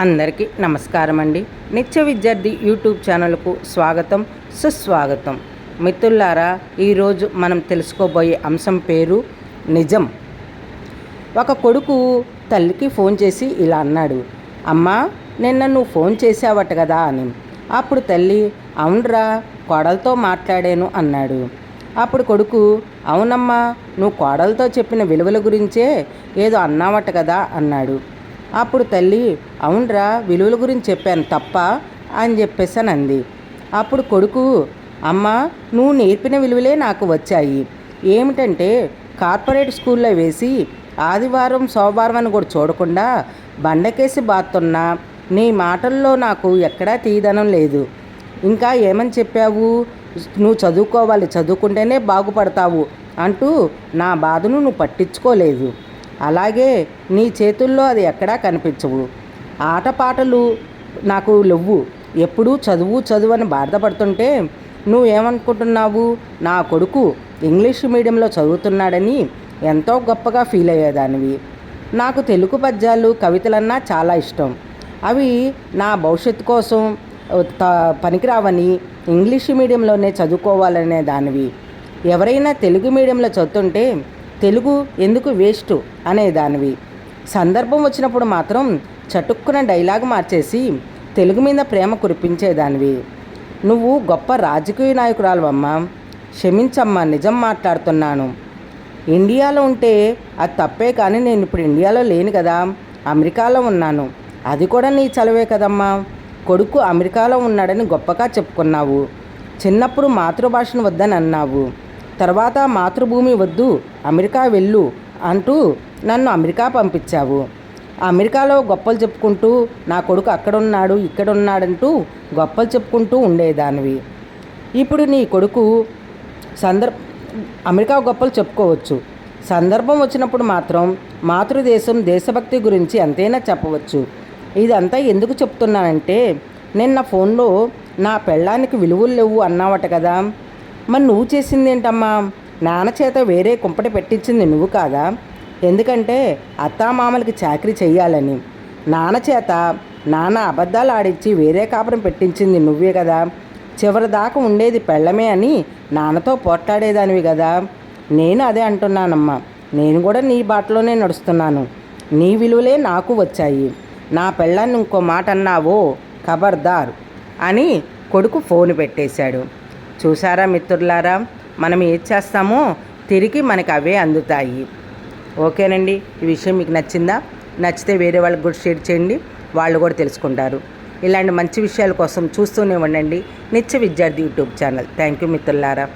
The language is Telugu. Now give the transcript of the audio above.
అందరికీ నమస్కారం అండి నిత్య విద్యార్థి యూట్యూబ్ ఛానల్కు స్వాగతం సుస్వాగతం. మిత్రులారా ఈరోజు మనం తెలుసుకోబోయే అంశం పేరు నిజం. ఒక కొడుకు తల్లికి ఫోన్ చేసి ఇలా అన్నాడు అమ్మా నిన్న నువ్వు ఫోన్ చేసావట కదా అని. అప్పుడు తల్లి అవునరా కోడలతో మాట్లాడాను అన్నాడు. అప్పుడు కొడుకు అవునమ్మా నువ్వు కోడలతో చెప్పిన విలువల గురించే ఏదో అన్నావట కదా అన్నాడు. అప్పుడు తల్లి అవునరా విలువల గురించి చెప్పాను తప్ప అని చెప్పేసాను అంది అప్పుడు కొడుకు అమ్మ నువ్వు నేర్పిన విలువలే నాకు వచ్చాయి. ఏమిటంటే కార్పొరేట్ స్కూల్లో వేసి ఆదివారం సోమవారం అని కూడా చూడకుండా బండకేసి బాతున్నా. నీ మాటల్లో నాకు ఎక్కడా తీయదనం లేదు. ఇంకా ఏమని చెప్పావు? నువ్వు చదువుకోవాలి చదువుకుంటేనే బాగుపడతావు అంటూ నా బాధను నువ్వు పట్టించుకోలేదు. అలాగే నీ చేతుల్లో అది ఎక్కడా కనిపించవు. ఆటపాటలు నాకు లెవ్వు. ఎప్పుడూ చదువు చదువు అని బాధపడుతుంటే నువ్వేమనుకుంటున్నావు? నా కొడుకు ఇంగ్లీష్ మీడియంలో చదువుతున్నాడని ఎంతో గొప్పగా ఫీల్ అయ్యేదానివి. నాకు తెలుగు పద్యాలు కవితలన్నా చాలా ఇష్టం. అవి నా భవిష్యత్తు కోసం త పనికిరావని ఇంగ్లీష్ మీడియంలోనే చదువుకోవాలనే దానివి. ఎవరైనా తెలుగు మీడియంలో చదువుతుంటే తెలుగు ఎందుకు వేస్ట్ అనేదానివి సందర్భం వచ్చినప్పుడు మాత్రం చటుక్కున డైలాగ్ మార్చేసి తెలుగు మీద ప్రేమ కురిపించేదానివి నువ్వు గొప్ప రాజకీయ నాయకురాలు క్షమించమ్మా నిజం మాట్లాడుతున్నాను. ఇండియాలో ఉంటే అది తప్పే కానీ నేను ఇప్పుడు ఇండియాలో లేను కదా. అమెరికాలో ఉన్నాను. అది కూడా నీ చలవే కదమ్మా. కొడుకు అమెరికాలో ఉన్నాడని గొప్పగా చెప్పుకున్నావు. చిన్నప్పుడు మాతృభాషను వద్దని అన్నావు. తర్వాత మాతృభూమి వద్దు అమెరికా వెళ్ళు అంటూ నన్ను అమెరికా పంపించావు. అమెరికాలో గొప్పలు చెప్పుకుంటూ నా కొడుకు అక్కడున్నాడు ఇక్కడున్నాడంటూ గొప్పలు చెప్పుకుంటూ ఉండేదానివి. ఇప్పుడు నీ కొడుకు సందర్భ అమెరికా గొప్పలు చెప్పుకోవచ్చు. సందర్భం వచ్చినప్పుడు మాత్రం మాతృదేశం దేశభక్తి గురించి ఎంతైనా చెప్పవచ్చు. ఇదంతా ఎందుకు చెప్తున్నానంటే నిన్న ఫోన్లో నా పెళ్ళానికి విలువలు లేవు అన్నావట కదా. మరి నువ్వు చేసింది ఏంటమ్మా? నాన్న చేత వేరే కుంపటి పెట్టించింది నువ్వు కాదా? ఎందుకంటే అత్తామామలకి చాకరీ చెయ్యాలని. నాన్న చేత నాన్న అబద్ధాలు ఆడించి వేరే కాపురం పెట్టించింది నువ్వే కదా? చివరి దాకా ఉండేది పెళ్ళమే అని నాన్నతో పోట్లాడేదానివి కదా? నేను అదే అంటున్నానమ్మా. నేను కూడా నీ బాటలోనే నడుస్తున్నాను. నీ విలువలే నాకు వచ్చాయి. నా పెళ్ళాన్ని ఇంకో మాట అన్నావో? ఖబర్దార్ అని కొడుకు ఫోన్ పెట్టేశాడు. చూసారా మిత్రులారా? మనం ఏది చేస్తామో తిరిగి మనకు అవే అందుతాయి. ఓకేనండి? ఈ విషయం మీకు నచ్చిందా? నచ్చితే వేరే వాళ్ళకి కూడా షేర్ చేయండి. వాళ్ళు కూడా తెలుసుకుంటారు. ఇలాంటి మంచి విషయాల కోసం చూస్తూనే ఉండండి. నిత్య విద్యార్థి యూట్యూబ్ ఛానల్. థ్యాంక్ యూ మిత్రులారా.